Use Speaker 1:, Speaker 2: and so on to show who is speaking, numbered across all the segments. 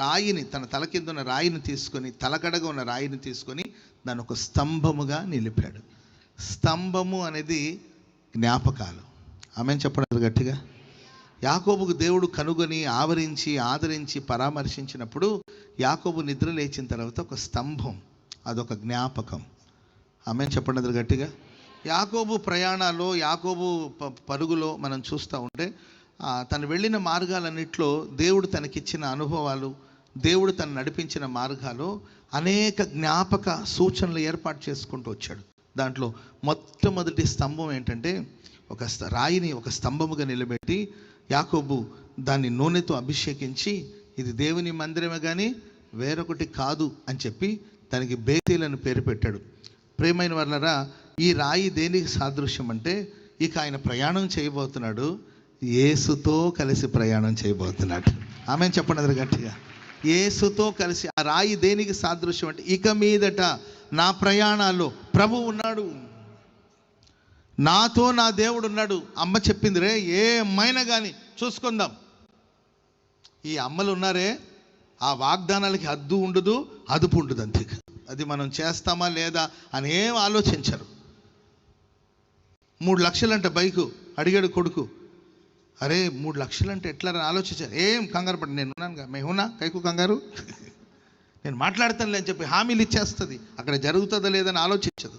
Speaker 1: రాయిని తన తల కింద ఉన్న రాయిని తీసుకొని తలకడగా ఉన్న రాయిని తీసుకొని దాన్ని ఒక స్తంభముగా నిలిపాడు. స్తంభము అనేది జ్ఞాపకాలు. ఆమె చెప్పడం గట్టిగా? యాకోబుకు దేవుడు కనుగొని ఆవరించి ఆదరించి పరామర్శించినప్పుడు యాకోబు నిద్ర లేచిన తర్వాత ఒక స్తంభం అదొక జ్ఞాపకం. ఆమె చెప్పండి గట్టిగా? యాకోబు ప్రయాణాల్లో యాకోబు ప- పరుగులో మనం చూస్తూ ఉంటే తను వెళ్ళిన మార్గాలన్నింటిలో దేవుడు తనకిచ్చిన అనుభవాలు దేవుడు తను నడిపించిన మార్గాలు అనేక జ్ఞాపక సూచనలు ఏర్పాటు చేసుకుంటూ వచ్చాడు. దాంట్లో మొట్టమొదటి స్తంభం ఏంటంటే ఒక రాయిని ఒక స్తంభముగా నిలబెట్టి యాకోబు దాన్ని నూనెతో అభిషేకించి ఇది దేవుని మందిరమే కానీ వేరొకటి కాదు అని చెప్పి దానికి బేతీలను పేరు పెట్టాడు. ప్రేమైన వర్లరా ఈ రాయి దేనికి సాదృశ్యం అంటే ఇక ఆయన ప్రయాణం చేయబోతున్నాడు ఏసుతో కలిసి ప్రయాణం చేయబోతున్నాడు. ఆమె చెప్పండి గట్టిగా. యేసుతో కలిసి ఆ రాయి దేనికి సాదృశ్యం అంటే ఇక మీదట నా ప్రయాణాల్లో ప్రభు ఉన్నాడు. నాతో నా దేవుడు ఉన్నాడు. అమ్మ చెప్పింది రే ఏమైనా కానీ చూసుకుందాం. ఈ అమ్మలు ఉన్నారే ఆ వాగ్దానాలకి హద్దు ఉండదు అదుపు ఉండదు అంతే అది మనం చేస్తామా లేదా అని ఏం ఆలోచించరు. మూడు లక్షలంట బైకు అడిగాడు కొడుకు. అరే మూడు లక్షలు అంటే ఎట్లా ఆలోచించారు ఏం కంగారు పడి నేను ఉన్నాను మేమున్నా? కైకు కంగారు? నేను మాట్లాడతాను లేని చెప్పి హామీలు ఇచ్చేస్తుంది. అక్కడ జరుగుతుందా లేదని ఆలోచించదు.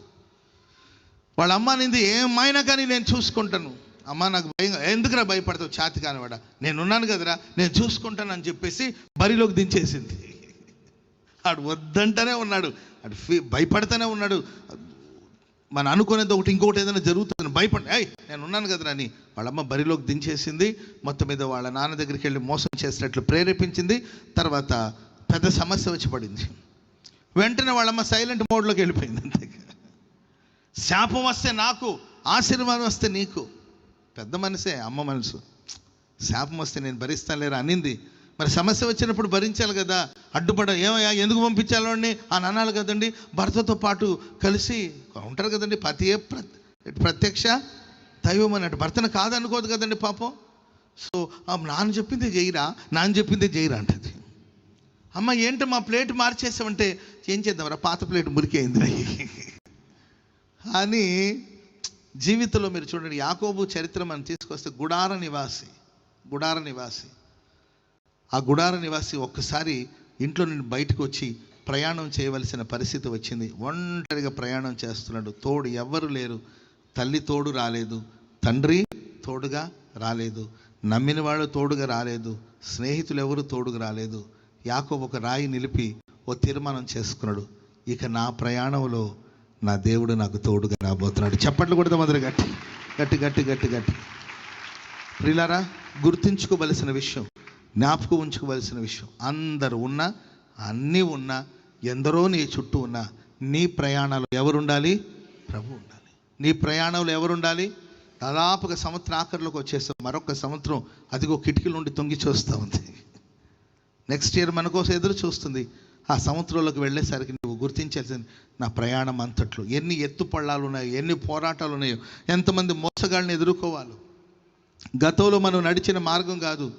Speaker 1: వాళ్ళ అమ్మ నింది ఏమైనా కానీ నేను చూసుకుంటాను. అమ్మ నాకు భయం ఎందుకురా భయపడతావు? ఛాతి కానివాడ? నేను ఉన్నాను కదరా. నేను చూసుకుంటాను అని చెప్పేసి బరిలోకి దించేసింది. ఆడు వద్దంటనే ఉన్నాడు. ఆడు భయపడతానే ఉన్నాడు. మన అనుకునేది ఒకటి ఇంకొకటి ఏదైనా జరుగుతుంది భయపడి అయ్యి నేను ఉన్నాను కదా అని వాళ్ళమ్మ బరిలోకి దించేసింది. మొత్తం మీద వాళ్ళ నాన్న దగ్గరికి వెళ్ళి మోసం చేసినట్లు ప్రేరేపించింది. తర్వాత పెద్ద సమస్య వచ్చి పడింది. వెంటనే వాళ్ళమ్మ సైలెంట్ మోడ్లోకి వెళ్ళిపోయింది అంతే. శాపం వస్తే నాకు ఆశీర్వాదం వస్తే నీకు. పెద్ద మనసే అమ్మ మనసు. శాపం వస్తే నేను భరిస్తాను లేరా అనింది. మరి సమస్య వచ్చినప్పుడు భరించాలి కదా. అడ్డుపడ ఏమయ్యా ఎందుకు పంపించాలో అని అనాలి కదండి భర్తతో పాటు కలిసి ఉంటారు కదండి పతియే ప్ర ప్రత్యక్ష దైవం అన్నట్టు. భర్తను కాదనుకోదు కదండి పాపం. సో నాన్న చెప్పింది చేయరా నాన్న చెప్పింది చేయరా అంటది. అమ్మ ఏంటి మా ప్లేట్ మార్చేసామంటే ఏం చేద్దాంరా? పాత ప్లేట్ మురికైంది అని జీవితంలో మీరు చూడండి యాకోబు చరిత్ర మనం తీసుకొస్తే గుడార నివాసి గుడార నివాసి. ఆ గుడార నివాసి ఒక్కసారి ఇంట్లో నుండి బయటకు వచ్చి ప్రయాణం చేయవలసిన పరిస్థితి వచ్చింది. ఒంటరిగా ప్రయాణం చేస్తున్నాడు. తోడు ఎవ్వరు లేరు. తల్లి తోడు రాలేదు. తండ్రి తోడుగా రాలేదు. నమ్మిన వాళ్ళు తోడుగా రాలేదు. స్నేహితులు ఎవరు తోడుగా రాలేదు. యాకోబు ఒక రాయి నిలిపి ఓ తీర్మానం చేసుకున్నాడు. ఇక నా ప్రయాణంలో నా దేవుడు నాకు తోడుగా రాబోతున్నాడు. చప్పట్లు కొడతా మొదలు గట్టి గట్టి గట్టి గట్టి గట్టి. ప్రిలారా గుర్తుంచుకోవలసిన విషయం జ్ఞాపకం ఉంచుకోవలసిన విషయం. అందరు ఉన్నా అన్నీ ఉన్నా ఎందరో నీ చుట్టూ ఉన్నా నీ ప్రయాణాలు ఎవరుండాలి? ప్రభు ఉండాలి. నీ ప్రయాణంలో ఎవరుండాలి? దాదాపుగా సంవత్సరం ఆఖరిలోకి వచ్చేస్తాం. మరొక సంవత్సరం అదిగో కిటికీల నుండి తొంగి చూస్తూ ఉంది. నెక్స్ట్ ఇయర్ మన కోసం ఎదురు చూస్తుంది. ఆ సంవత్సరంలోకి వెళ్ళేసరికి నువ్వు గుర్తించాల్సింది నా ప్రయాణం అంతట్లో. ఎన్ని ఎత్తుపళ్ళాలు ఉన్నాయో ఎన్ని పోరాటాలు ఉన్నాయో ఎంతమంది మోసగాళ్ళని ఎదుర్కోవాలి. గతంలో మనం నడిచిన మార్గం కాదు.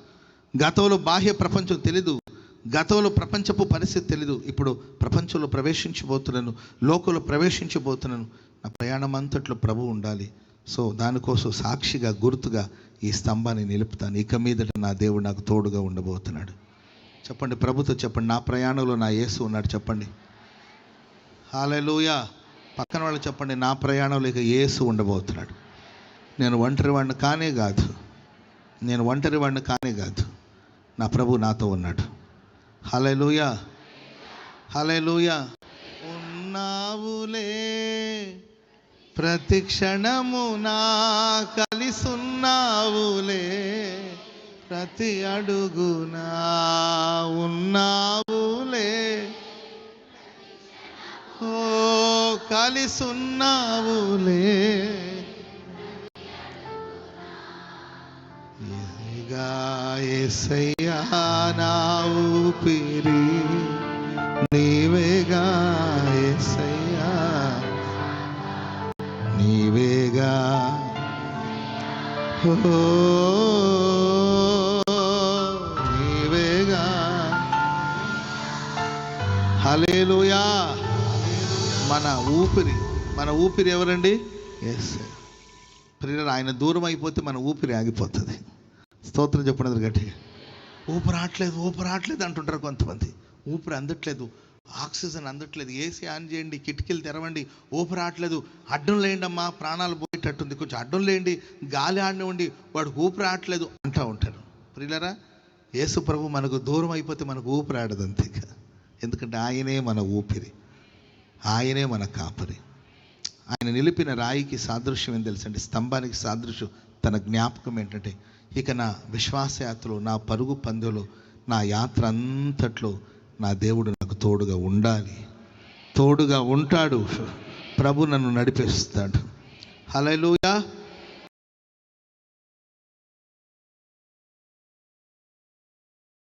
Speaker 1: గతంలో బాహ్య ప్రపంచం తెలీదు. గతంలో ప్రపంచపు పరిస్థితి తెలీదు. ఇప్పుడు ప్రపంచంలో ప్రవేశించబోతున్నాను. లోకంలో ప్రవేశించబోతున్నాను. నా ప్రయాణం అంతట్లో ప్రభు ఉండాలి. సో దానికోసం సాక్షిగా గుర్తుగా ఈ స్తంభాన్ని నిలుపుతాను. ఇక మీదట నా దేవుడు నాకు తోడుగా ఉండబోతున్నాడు. చెప్పండి ప్రభుతో చెప్పండి. నా ప్రయాణంలో నా యేసు ఉన్నాడు. చెప్పండి. హాలూయ పక్కన వాళ్ళు చెప్పండి నా ప్రయాణంలో ఇక యేసు ఉండబోతున్నాడు. నేను ఒంటరి వాడిని కానే కాదు. నేను ఒంటరి వాడిని కానే కాదు. నా ప్రభు నాతో ఉన్నాడు. హలెలుయ హలెలుయ ఉన్నావులే. ప్రతి క్షణము నా కలిసున్నావులే. ప్రతి అడుగునా ఉన్నావులే. ఓ కలిసున్నావులే. ఇదిగా నా ఊపిరి. నీవేగా ఎసయ్యా నీవేగా. ఓ నీవేగా. హలేలుయా మన ఊపిరి. మన ఊపిరి ఎవరండి? ఎస్ ప్రియులు ఆయన దూరం అయిపోతే మన ఊపిరి ఆగిపోతుంది. స్తోత్రం చెప్పడం గట్టిగా. ఊపిరి ఆటలేదు ఊపిరి ఆటలేదు అంటుంటారు కొంతమంది. ఊపిరి అందట్లేదు ఆక్సిజన్ అందట్లేదు ఏసీ ఆన్ చేయండి కిటికీలు తెరవండి ఊపిరి ఆడలేదు అడ్డం లేండి అమ్మా ప్రాణాలు పోయేటట్టుంది కొంచెం అడ్డం లేండి గాలి ఆడనివ్వండి వాడు ఊపిరి ఆడలేదు అంటూ ఉంటారు. ప్రియులరా యేసు ప్రభు మనకు దూరం అయిపోతే మనకు ఊపిరి ఆడదు అంతేగా ఎందుకంటే ఆయనే మన ఊపిరి ఆయనే మన కాపరి. ఆయన నిలిపిన రాయికి సాదృశ్యం ఏం తెలుసండి? స్తంభానికి సాదృశ్యం తన జ్ఞాపకం ఏంటంటే ఇక నా విశ్వాసయాత్రలో నా పరుగు పందెలో నా యాత్ర అంతట్లో నా దేవుడు నాకు తోడుగా ఉండాలి. తోడుగా ఉంటాడు. ప్రభు నన్ను నడిపిస్తాడు. హలో